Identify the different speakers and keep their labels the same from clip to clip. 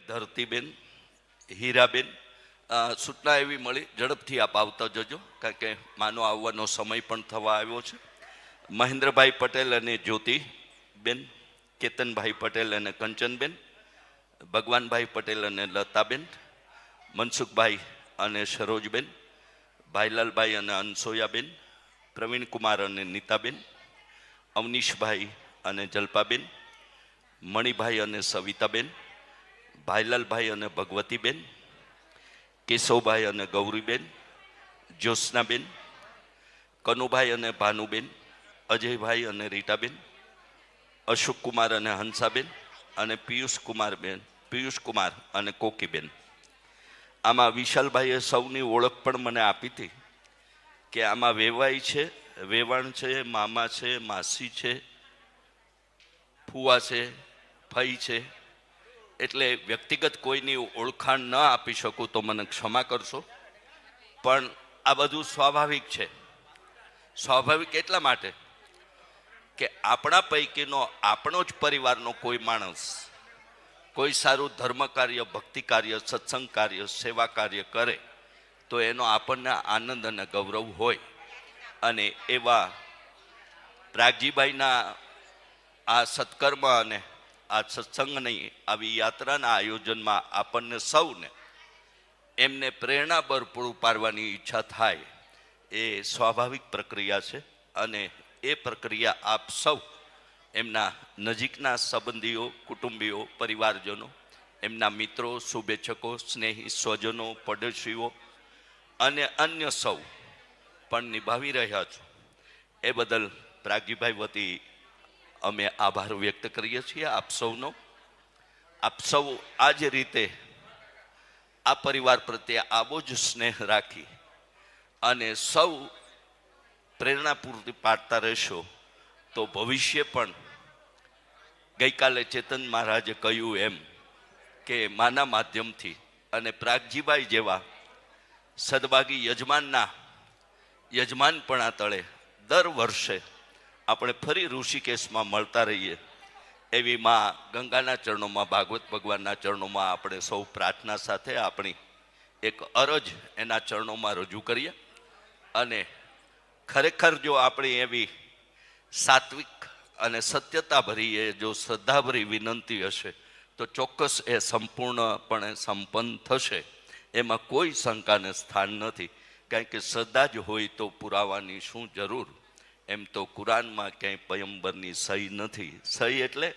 Speaker 1: ધરતીબેન, હીરાબેન સૂચના એવી મળી, ઝડપથી આપ આવતા જજો, કારણ કે માનો આવવાનો સમય પણ થવા આવ્યો છે. મહેન્દ્રભાઈ પટેલ અને જ્યોતિબેન, કેતનભાઈ પટેલ અને કંચનબેન, ભગવાનભાઈ પટેલ અને લતાબેન, મનસુખભાઈ અને સરોજબેન, ભાઈલાલભાઈ અને અનસોયાબેન, પ્રવીણકુમાર અને નીતાબેન, અવનીશભાઈ અને જલ્પાબેન, મણિભાઈ અને સવિતાબેન ભાઈલાલભાઈ અને ભગવતીબેન, કેશવભાઈ અને ગૌરીબેન, જ્યોત્સનાબેન, કનુભાઈ અને ભાનુબેન, અજયભાઈ અને રીટાબેન, અશોકકુમાર અને હંસાબેન અને પિયુષ કુમાર બેન પિયુષ કુમાર અને કોકીબેન. આમાં વિશાલભાઈએ સૌની ઓળખ પણ મને આપી હતી કે આમાં વેવાઈ છે, વેવાણ છે, મામા છે, માસી છે, ફુવા છે, ફઈ છે એટલે વ્યક્તિગત કોઈની ઓળખાણ ન આપી શકું તો મને ક્ષમા કરશો. પણ આ બધું સ્વાભાવિક છે. સ્વાભાવિક એટલા માટે કે આપણા પૈકીનો આપણો જ પરિવારનો કોઈ માણસ કોઈ સારું ધર્મ કાર્ય, ભક્તિ કાર્ય, સત્સંગ કાર્ય, સેવા કાર્ય કરે તો એનો આપણને આનંદ અને ગૌરવ હોય. અને એવા પ્રાગજીભાઈના આ સત્કર્મ અને આ સત્સંગની આવી યાત્રાના આયોજનમાં આપણને સૌને એમને પ્રેરણાબર પૂરું પાડવાની ઈચ્છા થાય એ સ્વાભાવિક પ્રક્રિયા છે અને એ પ્રક્રિયા આપ સૌ એમના નજીકના સંબંધીઓ, કુટુંબીઓ, પરિવારજનો, એમના મિત્રો, શુભેચ્છકો, સ્નેહી સ્વજનો, પડોશીઓ અને અન્ય સૌ પણ નિભાવી રહ્યા છો. એ બદલ પ્રાગજીભાઈ વતી અમે આભાર વ્યક્ત કરીએ છીએ આપ સૌનો. આપ સૌ આ જ રીતે આ પરિવાર પ્રત્યે આવો જ સ્નેહ રાખી અને સૌ પ્રેરણા પૂરતી પાડતા રહેશો તો ભવિષ્ય પણ ગઈકાલે ચેતન મહારાજે કહ્યું એમ કે માના માધ્યમથી અને પ્રાગજીભાઈ જેવા સદભાગી યજમાનના યજમાનપણા તળે દર વર્ષે આપણે ફરી ઋષિકેશમાં મળતા રહીએ. એવી માં ગંગાના ચરણોમાં, ભાગવત ભગવાનના ચરણોમાં આપણે સૌ પ્રાર્થના સાથે આપણી એક અરજ એના ચરણોમાં રજૂ કરીએ. અને ખરેખર જો આપણી એવી સાત્વિક અને સત્યતાભરી, એ જો શ્રદ્ધાભરી વિનંતી હશે, તો ચોક્કસ એ સંપૂર્ણપણે સંપન્ન થશે. એમાં કોઈ શંકાને સ્થાન નથી. કારણ કે શ્રદ્ધા જ હોય તો પુરાવાની શું જરૂર? એમ તો કુરાનમાં ક્યાંય પયંબરની સહી નથી. સહી એટલે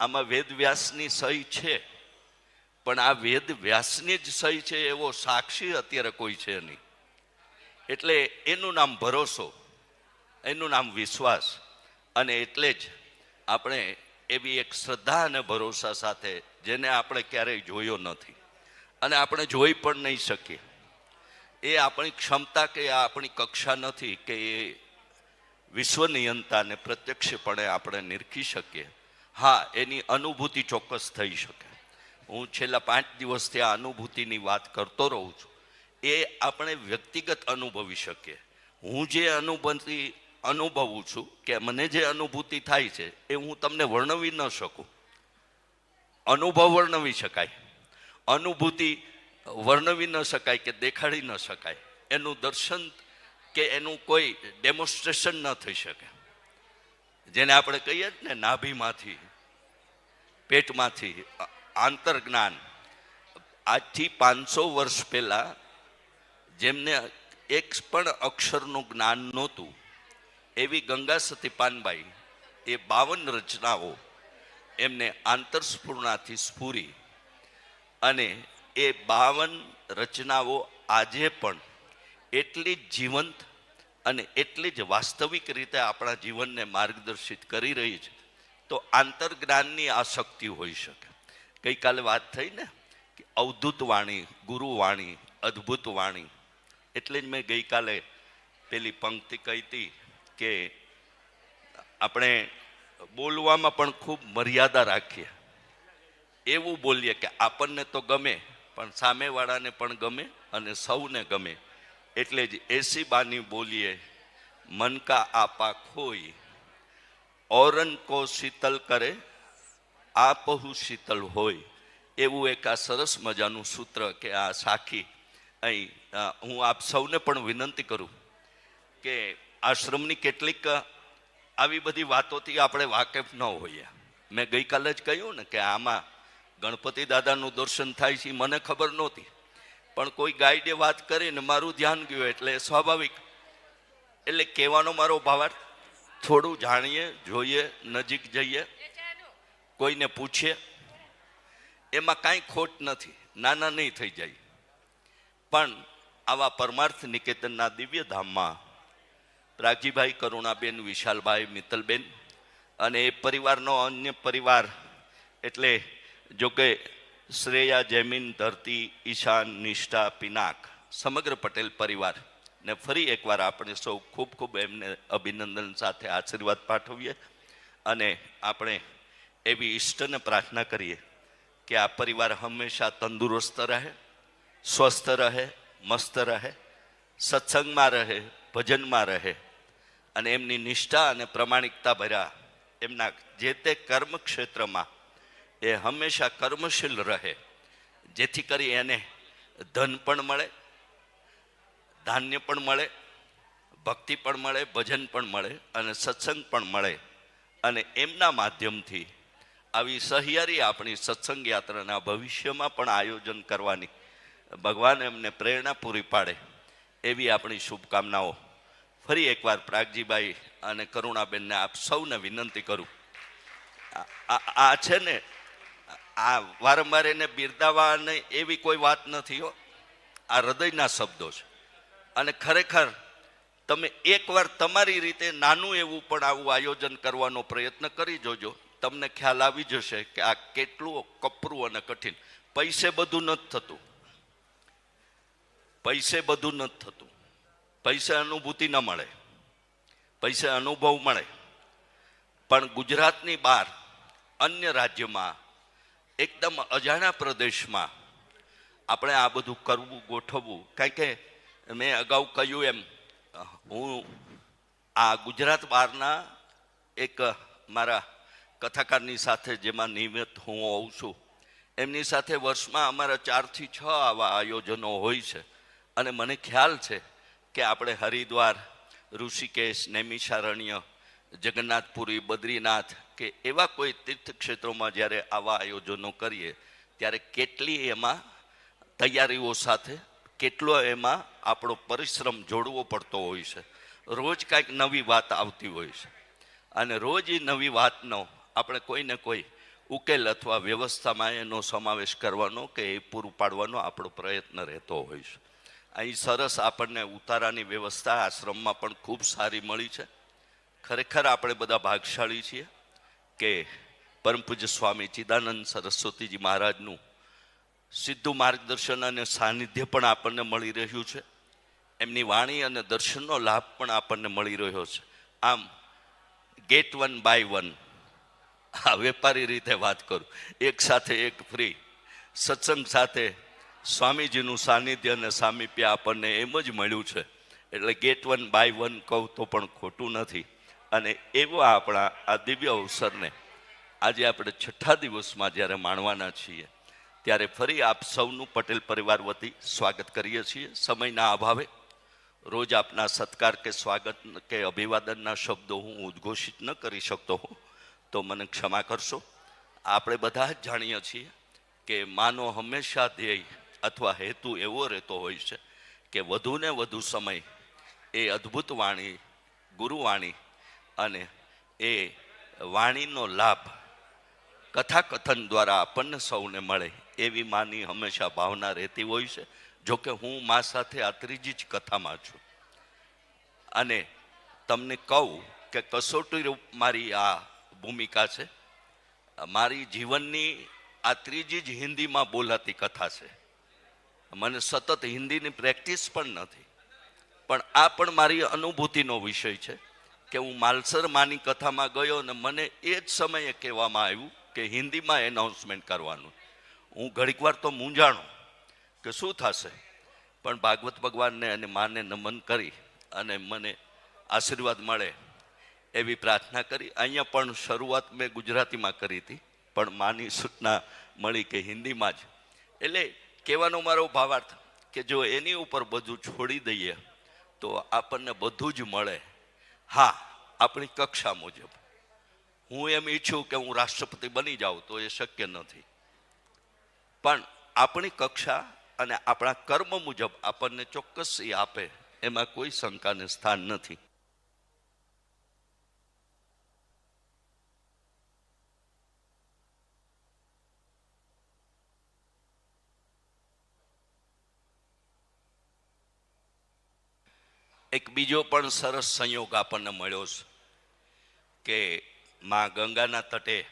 Speaker 1: આમાં વેદવ્યાસની સહી છે. પણ આ વેદ વ્યાસની જ સહી છે એવો સાક્ષી અત્યારે કોઈ છે નહીં. એટલે એનું નામ ભરોસો, એનું નામ વિશ્વાસ, અને એટલે જ આપણે એવી એક શ્રદ્ધા અને ભરોસા સાથે જેને આપણે ક્યારેય જોયો નથી. અને આપણે જોઈ પણ નહીં શકીએ. એ આપણી ક્ષમતા કે આપણી કક્ષા નથી કે એ વિશ્વનિયંતાને પ્રત્યક્ષપણે આપણે નિરખી શકીએ. હા, એની અનુભૂતિ ચોક્કસ થઈ શકે. હું છેલ્લા પાંચ દિવસથી આ અનુભૂતિની વાત કરતો રહું છું. એ આપણે વ્યક્તિગત અનુભવી શકીએ. હું જે અનુભૂતિ અનુભવું છું કે મને જે અનુભૂતિ થાય છે, એ હું તમને વર્ણવી ન શકું. અનુભવ વર્ણવી શકાય. અનુભૂતિ વર્ણવી ન શકાય કે દેખાડી ન શકાય. એનું દર્શન કે એનું કોઈ ડેમોન્સ્ટ્રેશન ન થઈ શકે. જેને આપણે કહીએ જ ને, નાભીમાંથી, પેટમાંથી આંતરજ્ઞાન. આજથી પાંચસો વર્ષ પહેલાં જેમને એક પણ અક્ષરનું જ્ઞાન નહોતું, એવી ગંગા સતી પાનબાઈ એ બાવન રચનાઓ એમને આંતરસ્ફૂર્ણાથી સ્ફૂરી અને એ બાવન રચનાઓ આજે પણ એટલી જીવંત અને એટલી જ વાસ્તવિક રીતે આપણા જીવનને માર્ગદર્શિત કરી રહી છે, તો આંતરજ્ઞાનની આ શક્તિ હોઈ શકે. ગઈકાલે વાત થઈ ને કે અવધૂત વાણી ગુરુવાણી અદ્ભુત વાણી. એટલે જ મેં ગઈકાલે પેલી પંક્તિ કહી હતી કે આપણે બોલવામાં પણ ખૂબ મર્યાદા રાખીએ. એવું બોલીએ કે આપણને તો ગમે, પણ સામેવાળાને પણ ગમે અને સૌને ગમે. એટલે જ એસી બાની બોલીએ મન કા આપા ખોઈ ઓરન કો શીતલ કરે, આપહુ શીતલ હોય. એવું એક આ સરસ મજાનું સૂત્ર કે આ સાખી. અહીં હું આપ સૌને પણ વિનંતી કરું કે આશ્રમની કેટલીક આવી બધી વાતોથી આપણે વાકેફ ન હોઈએ. મેં ગઈકાલે જ કહ્યું ને કે આમાં ગણપતિ દાદાનું દર્શન થાય છે મને ખબર નહોતી. પણ કોઈ ગાઈડે વાત કરીને મારું ધ્યાન ગયું એટલે સ્વાભાવિક. એટલે કહેવાનો મારો ભાવાર્થ, થોડું જાણીએ, જોઈએ, નજીક જઈએ. કોઈને પૂછીએ. એમાં કાંઈ ખોટ નથી, નાના નહીં થઈ જાય. પણ આવા પરમાર્થ નિકેતનના દિવ્ય ધામમાં રાજીભાઈ કરુણાબેન, વિશાલભાઈ, મિત્તલબેન અને એ પરિવારનો અન્ય પરિવાર, એટલે જો કે શ્રેયા, જૈમિન, ધરતી, ઈશાન, નિષ્ઠા, પિનાક, સમગ્ર પટેલ પરિવાર ને ફરી એકવાર આપણે સૌ ખૂબ ખૂબ એમને અભિનંદન સાથે આશીર્વાદ પાઠવીએ અને આપણે એવી ઈષ્ટને પ્રાર્થના કરીએ કે આ પરિવાર હંમેશા તંદુરસ્ત રહે, સ્વસ્થ રહે, મસ્ત રહે, સત્સંગમાં રહે, ભજનમાં રહે અને એમની નિષ્ઠા અને પ્રમાણિકતા ભર્યા એમના જે તે કર્મ ક્ષેત્રમાં એ હંમેશા કર્મશીલ રહે. જેથી કરી એને ધન પણ મળે, ધાન્ય પણ મળે, ભક્તિ પણ મળે, ભજન પણ મળે અને સત્સંગ પણ મળે. અને એમના માધ્યમથી આવી સહિયારી આપણી સત્સંગ યાત્રાના ભવિષ્યમાં પણ આયોજન કરવાની ભગવાન એમને પ્રેરણા પૂરી પાડે એવી આપણી શુભકામનાઓ. ફરી એકવાર પ્રાગજીભાઈ અને કરુણાબેનને આપ સૌને વિનંતી કરું. આ- છે ને આ વારંવાર એને બિરદાવા અને એવી કોઈ વાત નથી હો. આ હૃદયના શબ્દો છે. અને ખરેખર તમે એકવાર તમારી રીતે નાનું એવું પણ આવું આયોજન કરવાનો પ્રયત્ન કરી જોજો. તમને ખ્યાલ આવી જશે કે આ કેટલું કપરું અને કઠિન. પૈસે બધું નથી થતું. પૈસે બધું નથી થતું. પૈસે અનુભૂતિ ન મળે. પૈસે અનુભવ મળે. પણ ગુજરાતની બહાર અન્ય રાજ્યમાં એકદમ અજાણા પ્રદેશમાં આપણે આ બધું કરવું, ગોઠવવું. કારણ કે મેં અગાઉ કહ્યું એમ, હું આ ગુજરાત બહારના એક મારા કથાકારની સાથે જેમાં નિયમિત હું હોઉં છું, એમની સાથે વર્ષમાં અમારા ચારથી છ આવા આયોજનો હોય છે. અને મને ખ્યાલ છે કે આપણે હરિદ્વાર, ઋષિકેશ, નૈમિષારણ્ય જગન્નાથપુરી, બદ્રીનાથ કે એવા કોઈ તીર્થક્ષેત્રોમાં જ્યારે આવા આયોજનો કરીએ, ત્યારે કેટલી એમાં તૈયારીઓ સાથે, કેટલો એમાં આપણો પરિશ્રમ જોડવો પડતો હોય છે. રોજ કાંઈક નવી વાત આવતી હોય છે. અને રોજ એ નવી વાતનો આપણે કોઈને કોઈ ઉકેલ અથવા વ્યવસ્થામાં એનો સમાવેશ કરવાનો કે એ પૂરું પાડવાનો આપણો પ્રયત્ન રહેતો હોય છે. અહીં સરસ આપણને ઉતારાની વ્યવસ્થા આશ્રમમાં પણ ખૂબ સારી મળી છે. ખરેખર આપણે બધા ભાગશાળી છીએ કે પરમ પૂજ્ય સ્વામી ચિદાનંદ સરસ્વતીજી મહારાજનું સીધું માર્ગદર્શન અને સાનિધ્ય પણ આપણને મળી રહ્યું છે. એમની વાણી અને દર્શનનો લાભ પણ આપણને મળી રહ્યો છે. આમ ગેટ વન બાય વન આ વેપારી રીતે વાત કરું. એક સાથે એક ફ્રી સત્સંગ સાથે સ્વામીજીનું સાનિધ્ય અને સામીપ્ય આપણને એમ જ મળ્યું છે. એટલે ગેટ વન બાય વન કહું તો પણ ખોટું નથી. અને એવા આપણા આ દિવ્ય અવસરને આજે આપણે છઠ્ઠા દિવસમાં જ્યારે માણવાના છીએ, ત્યારે ફરી આપ સૌનું પટેલ પરિવાર વતી સ્વાગત કરીએ છીએ. સમયના અભાવે રોજ આપના સત્કાર કે સ્વાગત કે અભિવાદનના શબ્દો હું ઉદ્ઘોષિત ન કરી શકતો હોઉં, તો મને ક્ષમા કરશો. આપણે બધા જ જાણીએ છીએ કે માનો હંમેશા ધ્યેય અથવા હેતુ એવો રહેતો હોય છે કે વધુને વધુ સમય એ અદ્ભુત વાણી, ગુરુવાણી અને એ વાણીનો લાભ કથાકથન દ્વારા આપણને સૌને મળે એવી માની હંમેશા ભાવના રહેતી હોય છે. જોકે હું મા સાથે આ ત્રીજી જ કથામાં છું. અને તમને કહું કે કસોટી રૂપ મારી આ ભૂમિકા છે. મારી જીવનની આ ત્રીજી જ હિન્દીમાં બોલાતી કથા છે. મને સતત હિન્દીની પ્રેક્ટિસ પણ નથી. પણ આ પણ મારી અનુભૂતિનો વિષય છે. કે હું માલસર માની કથામાં ગયો અને મને એ જ સમયે કહેવામાં આવ્યું કે હિન્દીમાં એનાઉન્સમેન્ટ કરવાનું. હું ઘડીક વાર તો મૂંઝાણો કે શું થશે? પણ ભાગવત ભગવાનને અને માને નમન કરી અને મને આશીર્વાદ મળે એવી પ્રાર્થના કરી. અહીંયા પણ શરૂઆત મેં ગુજરાતીમાં કરી હતી, પણ માની સૂચના મળી કે હિન્દીમાં જ. એટલે કહેવાનો મારો ભાવાર્થ કે જો એની ઉપર બધું છોડી દઈએ તો આપણને બધું જ મળે. હા, આપણી કક્ષા મુજબ. હું એમ ઈચ્છું કે હું રાષ્ટ્રપતિ બની જાઉં તો એ શક્ય નથી. પણ આપણી કક્ષા અને આપણા કર્મ મુજબ આપણને ચોક્કસ એ આપે, એમાં કોઈ શંકાને સ્થાન નથી. એક બીજો પણ સરસ સંયોગ આપણને મળ્યો છે કે મા ગંગાના તટે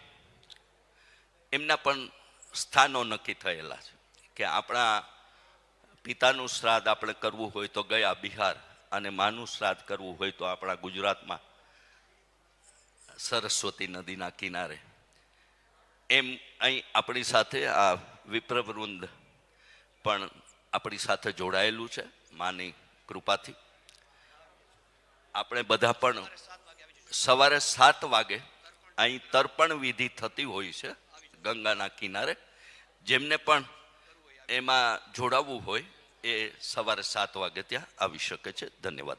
Speaker 1: એમના પણ સ્થાનો નક્કી થયેલા છે કે આપણા પિતાનું શ્રાદ્ધ આપણે કરવું હોય તો ગયા બિહાર અને માનું શ્રાદ્ધ કરવું હોય તો આપણા ગુજરાતમાં સરસ્વતી નદીના કિનારે. એમ અહીં આપણી સાથે આ વિપ્રવૃંદ પણ આપણી સાથે જોડાયેલું છે. માની કૃપાથી. આપણે બધા પણ સવારે સાત વાગે અહીં તર્પણ વિધિ થતી હોય છે, ગંગાના કિનારે. જેમને પણ એમાં જોડાવવું હોય એ સવારે સાત વાગે ત્યાં આવી શકે છે. ધન્યવાદ.